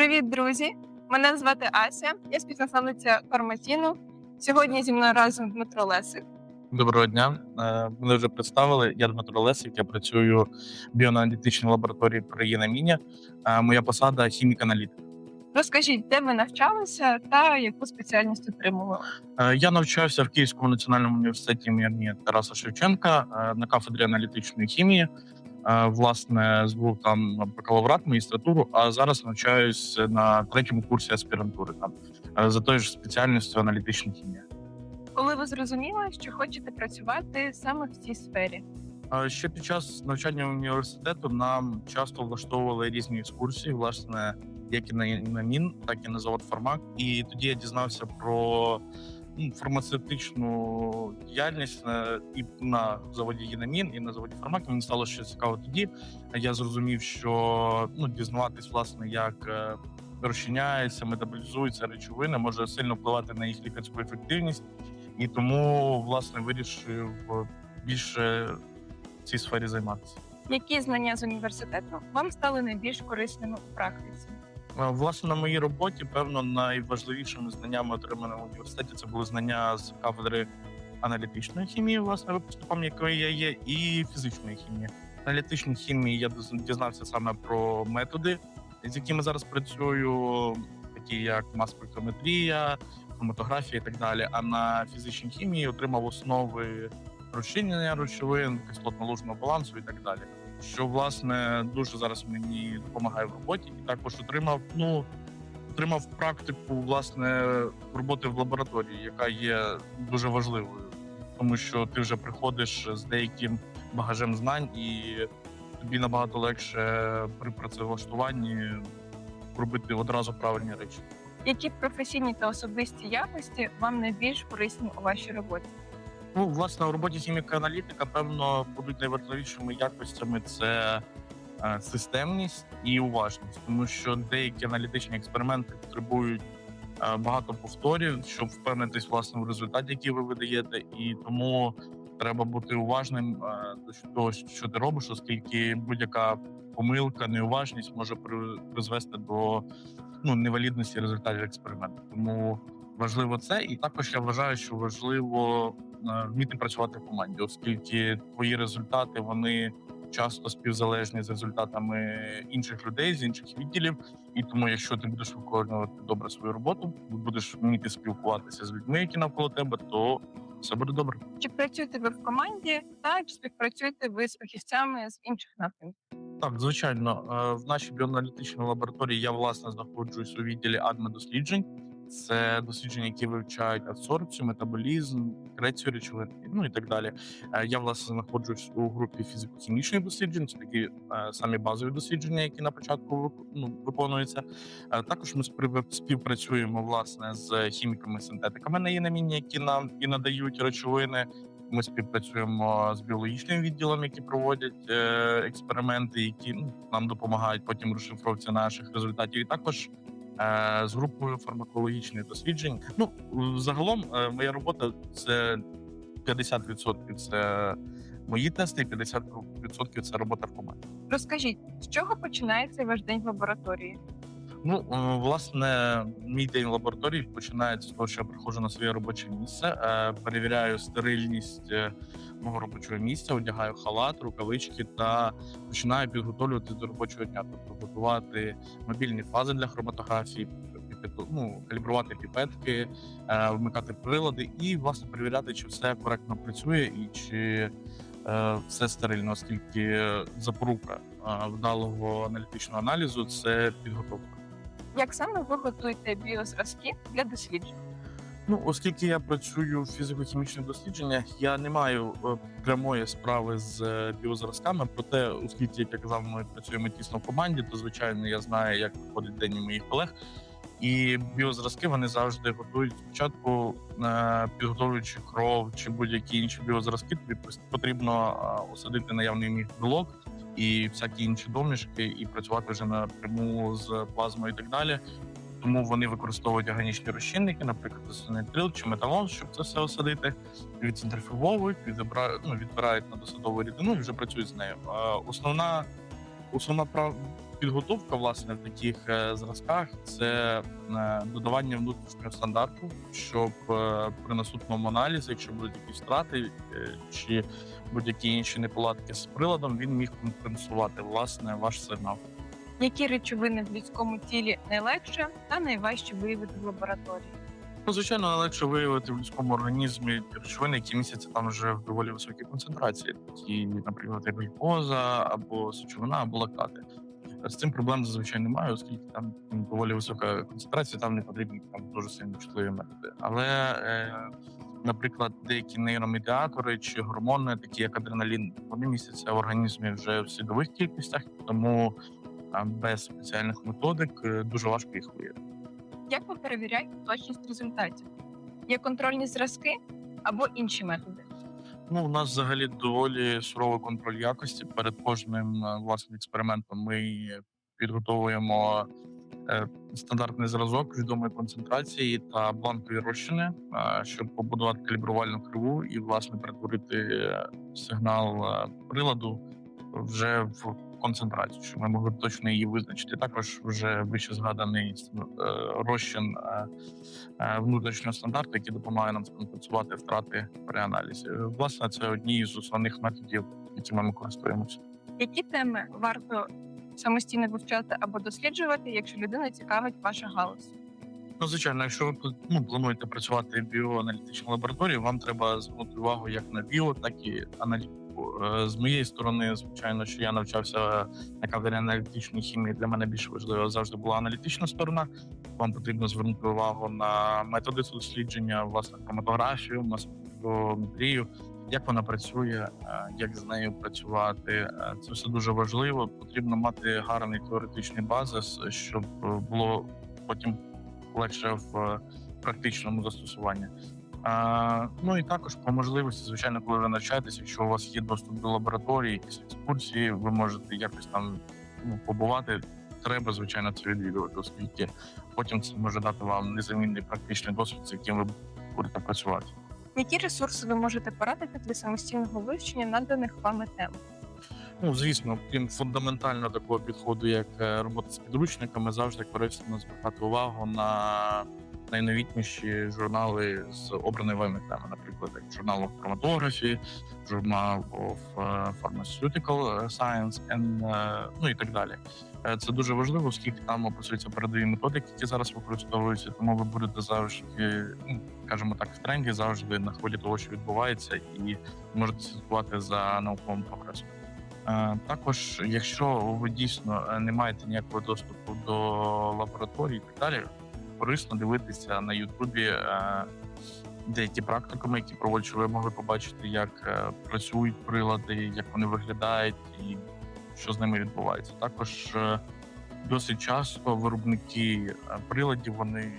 Привіт, друзі! Мене звати Ася, я співзасновниця Фарматіну. Сьогодні зі мною разом Дмитро Лесик. Доброго дня. Е, Мене вже представили. Я Дмитро Лесик, я працюю в біоаналітичній лабораторії при ЄНАМІНі. Е, Моя посада хімік-аналітик. Розкажіть, де ви навчалися та яку спеціальність отримували? Е, Я навчався в Київському національному університеті імені Тараса Шевченка на кафедрі аналітичної хімії. Власне, збув там бакалаврат, магістратуру, а зараз навчаюсь на третьому курсі аспірантури там е, за тою ж спеціальністю аналітична хімія. Коли ви зрозуміли, що хочете працювати саме в цій сфері? Ще під час навчання університету нам часто влаштовували різні екскурсії, власне, як і на, на МІН, так і на завод Фармак. І тоді я дізнався про фармацевтичну діяльність е, і на заводі «Єнамін», і на заводі Фармак. Мені стало ще цікаво тоді. Я зрозумів, що ну, дізнаватись, власне, як е, розчиняються, метаболізуються речовини, може сильно впливати на їх лікарську ефективність. І тому, власне, вирішив більше в цій сфері займатися. Які знання з університету вам стали найбільш корисними у практиці? Е, Власне, на моїй роботі, певно, найважливішими знаннями, отриманими в університеті, це були знання з кафедри аналітичної хімії, власне, випускником якої я є, і фізичної хімії. Аналітичній хімії я дізнався саме про методи, з якими зараз працюю, такі як мас-спектрометрія, хроматографія і так далі. А на фізичній хімії отримав основи розчинення речовин, кислотно-лужного балансу і так далі що власне дуже зараз мені допомагає в роботі, і також отримав ну отримав практику власне роботи в лабораторії, яка є дуже важливою, тому що ти вже приходиш з деяким багажем знань, і тобі набагато легше при працевлаштуванні робити одразу правильні речі. Які професійні та особисті якості вам найбільш корисні у вашій роботі? Ну, власне, у роботі хіміка-аналітика, певно, будуть найважливішими якостями це е, системність і уважність, тому що деякі аналітичні експерименти потребують е, багато повторів, щоб впевнитись власне в результаті, який ви видаєте, і тому треба бути уважним е, до того, що ти робиш, оскільки будь-яка помилка, неуважність може при- призвести до ну невалідності результатів експерименту. Тому важливо це, і також я вважаю, що важливо вміти працювати в команді, оскільки твої результати вони часто співзалежні з результатами інших людей з інших відділів. І тому, якщо ти будеш виконувати добре свою роботу, будеш вміти спілкуватися з людьми, які навколо тебе, то все буде добре. Чи працюєте ви в команді та чи співпрацюєте ви з фахівцями з інших напрямків? Так, звичайно, Е, в нашій біоаналітичній лабораторії я власне знаходжусь у відділі адмедосліджень. Це дослідження, які вивчають адсорбцію, метаболізм, секрецію речовин, ну і так далі. Е, Я власне знаходжусь у групі фізико-хімічних досліджень. Це такі е, самі базові дослідження, які на початку ну, виконуються. Е, Також ми співпрацюємо власне з хіміками-синтетиками на ЄНАМІНі, які нам і надають речовини. Ми співпрацюємо з біологічним відділом, які проводять експерименти, які ну, нам допомагають потім розшифровці наших результатів. І також з групою фармакологічних досліджень. Ну загалом, е, моя робота це 50% це мої тести, і 50% це робота в команді. Розкажіть, з чого починається ваш день в лабораторії? Ну, е, власне, мій день в лабораторії починається з того, що я приходжу на своє робоче місце, е, перевіряю стерильність е, мого робочого місця, одягаю халат, рукавички та починаю підготовлювати до робочого дня, тобто готувати мобільні фази для хроматографії, ну, калібрувати піпетки, вмикати прилади і власне перевіряти, чи все коректно працює і чи все стерильно, оскільки запорука вдалого аналітичного аналізу це підготовка. Як саме ви готуєте біозразки для досліджень? Ну, оскільки я працюю в фізико-хімічних дослідженнях, я не маю е, прямої справи з е, біозразками. Проте, оскільки, як я казав, ми працюємо тісно в команді, то звичайно я знаю, як проходить день моїх колег. І біозразки вони завжди готують спочатку, е, підготовлюючи кров чи будь-які інші біозразки. Тобі потрібно осадити наявний білок і всякі інші домішки, і працювати вже напряму з плазмою і так далі. Тому вони використовують органічні розчинники, наприклад, синетрил чи металон, щоб це все осадити. Відцентрифуговують, відбирають, ну, відбирають на досадову рідину і вже працюють з нею. Основна, основна підготовка власне в таких е, зразках це е, додавання внутрішнього стандарту, щоб е, при наступному аналізі, якщо будуть якісь втрати чи будь-які інші неполадки з приладом, він міг компенсувати власне ваш сигнал. Які речовини в людському тілі найлегше та найважче виявити в лабораторії? Ну, звичайно, легше виявити в людському організмі речовини, які містяться там вже в доволі високій концентрації, такі, наприклад, глюкоза або сечовина, або лактати. З цим проблем зазвичай немає, оскільки там доволі висока концентрація, там не потрібні там дуже сильно чутливі методи. Але, е, наприклад, деякі нейромедіатори чи гормони, такі як адреналін, вони містяться в організмі вже в слідових кількостях, тому без спеціальних методик е, дуже важко їх виявити. Як ви перевіряєте точність результатів? Є контрольні зразки або інші методи? Ну, у нас взагалі доволі суровий контроль якості. Перед кожним е, власним експериментом ми підготовуємо е, стандартний зразок відомої концентрації та бланкові розчини, е, щоб побудувати калібрувальну криву і власне перетворити сигнал приладу вже в концентрацію, щоб ми могли точно її визначити. Також вже вище згаданий е, розчин е, е, внутрішнього стандарту, який допомагає нам скомпенсувати втрати при аналізі. Власне, це одні з основних методів, якими ми користуємося. Які теми варто самостійно вивчати або досліджувати, якщо людина цікавить ваша галузь? Ну, звичайно, якщо ви ну, плануєте працювати в біоаналітичній лабораторії, вам треба звернути увагу як на біо, так і аналітику. Е, З моєї сторони, звичайно, що я навчався на кафедрі аналітичної хімії. Для мене більш важливо завжди була аналітична сторона. Вам потрібно звернути увагу на методи дослідження, власне, хроматографію, масометрію, як вона працює, е, як з нею працювати. Е, Це все дуже важливо. Потрібно мати гарний теоретичний базис, щоб було потім легше в практичному застосуванні. А, ну і також по можливості, звичайно, коли ви навчаєтесь, якщо у вас є доступ до лабораторії, якісь екскурсії, ви можете якось там ну, побувати. Треба, звичайно, це відвідувати, оскільки потім це може дати вам незамінний практичний досвід, з яким ви будете працювати. Які ресурси ви можете порадити для самостійного вивчення наданих вами тем? Ну, звісно, крім фундаментального такого підходу, як е, робота з підручниками, завжди корисно звертати увагу на найновітніші журнали з обраної вами теми, наприклад, як журнал of Chromatography, журнал of е, Pharmaceutical Science, and, е, ну і так далі. Е, Це дуже важливо, оскільки там описуються передові методики, які зараз використовуються, тому ви будете завжди, ну, скажімо так, в тренді, завжди на хвилі того, що відбувається, і можете слідкувати за науковим прогресом. Е, Також, якщо ви дійсно е, не маєте ніякого доступу до лабораторій і так далі, корисно дивитися на Ютубі е, деякі практикуми, які проводять, щоб ви могли побачити, як е, працюють прилади, як вони виглядають і що з ними відбувається. Також е, досить часто виробники приладів вони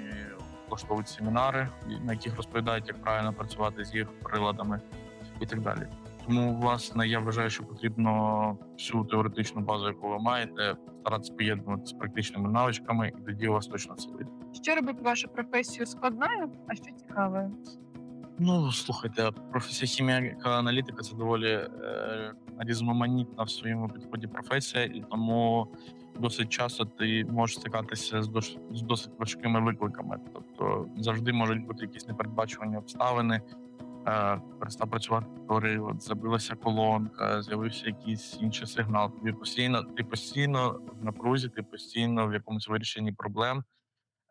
влаштовують семінари, на яких розповідають, як правильно працювати з їх приладами і так далі. Тому, власне, я вважаю, що потрібно всю теоретичну базу, яку ви маєте, старатися поєднувати з практичними навичками, і тоді у вас точно це вийде. Що робить вашу професію складною, а що цікавою? Ну слухайте, професія хіміка аналітика це доволі е, різноманітна в своєму підході професія, і тому досить часто ти можеш стикатися з дос- з досить важкими викликами. Тобто завжди можуть бути якісь непередбачувані обставини. Е, перестав працювати привод, забилася колонка, з'явився якийсь інший сигнал. Тобі постійно, ти постійно в напрузі, ти постійно в якомусь вирішенні проблем.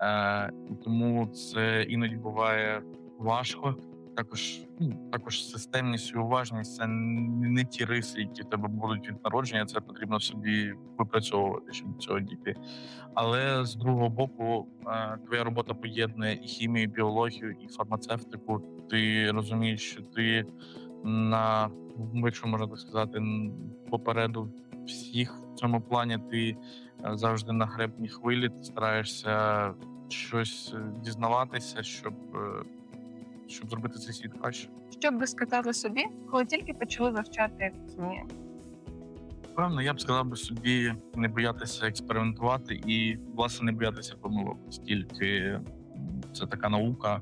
Е, тому це іноді буває важко. Також, ну, також системність і уважність це не, ті риси, які в тебе будуть від народження. Це потрібно собі випрацьовувати, щоб цього дійти. Але з другого боку, е, твоя робота поєднує і хімію, і біологію, і фармацевтику. Ти розумієш, що ти на якщо можна так сказати, попереду всіх в цьому плані. Ти е, завжди на гребній хвилі, ти стараєшся щось е, дізнаватися, щоб, е, щоб зробити цей світ краще. Що б ви сказали собі, коли тільки почали вивчати хімію? Певно, я б сказав би собі не боятися експериментувати і власне не боятися помилок, оскільки це така наука,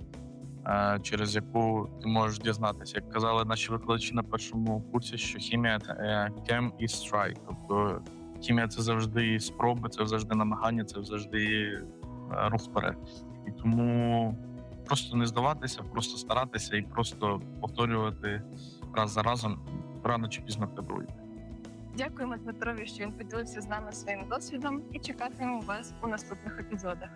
е, через яку ти можеш дізнатися. Як казали наші викладачі на першому курсі, що хімія chem is try, тобто хімія це завжди спроби, це завжди намагання, це завжди рух. І тому просто не здаватися, просто старатися і просто повторювати раз за разом, рано чи пізно в. Дякуємо Дмитрові, що він поділився з нами своїм досвідом і чекатимемо вас у наступних епізодах.